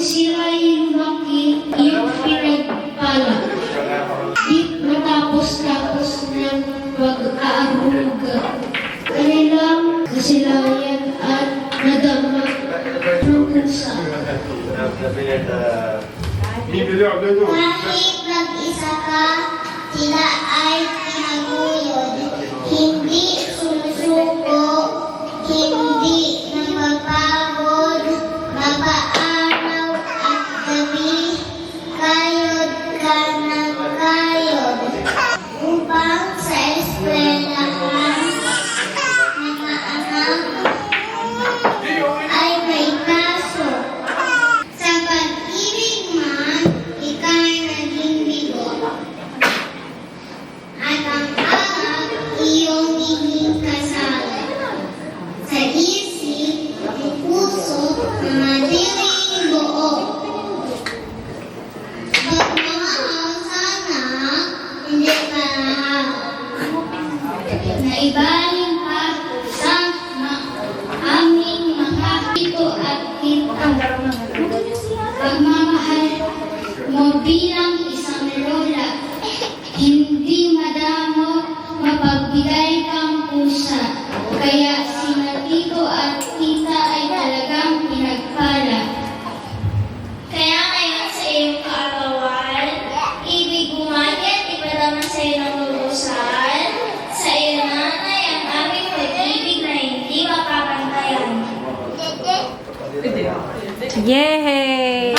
Kung sira yung maki, yung pinagpala. Di matapos-tapos ng pag-aaruga. Kailang kasilayan at nadama prokusa. Kahit mag-isa ka, sila ay na ibaling pato sa aming mga tito at tita. Pagmamahal mo bilang Yay!